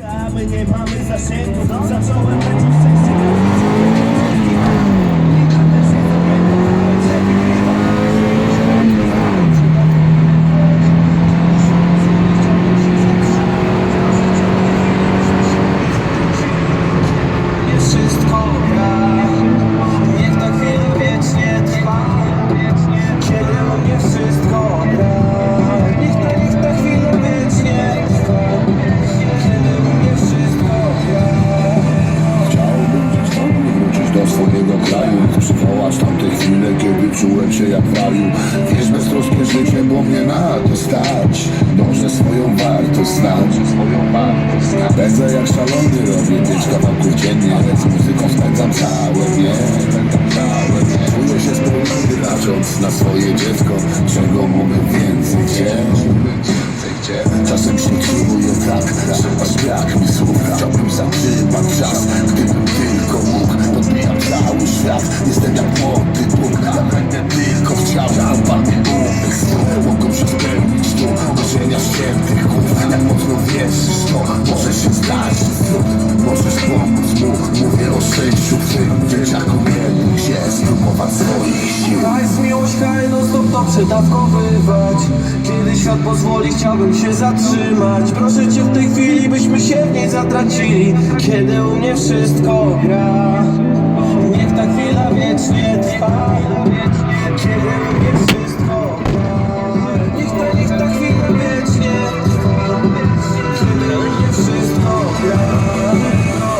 My nie mamy zasięgu. Zacząłem lecieć szczęście. Niech ta chwila wiecznie trwa. Kiedy mnie do swojego kraju Przywołać tamte chwile, kiedy czułem się jak w raju Wiesz, beztroskie życie, bo mnie na to stać. Dążę swoją wartość znać Pędzę jak szalony, robię pięć kawałków dziennie Ale z muzyką spędzam całe dnie. Czuję się spełniony, racząc na swoje dziecko Czego mogę więcej chcieć. Czasem się czuję tak, że aż brak mi przedawkowywać Kiedy świat pozwoli, chciałbym się zatrzymać. Proszę cię w tej chwili, byśmy się w niej zatracili. Kiedy u mnie wszystko gra Niech ta chwila wiecznie trwa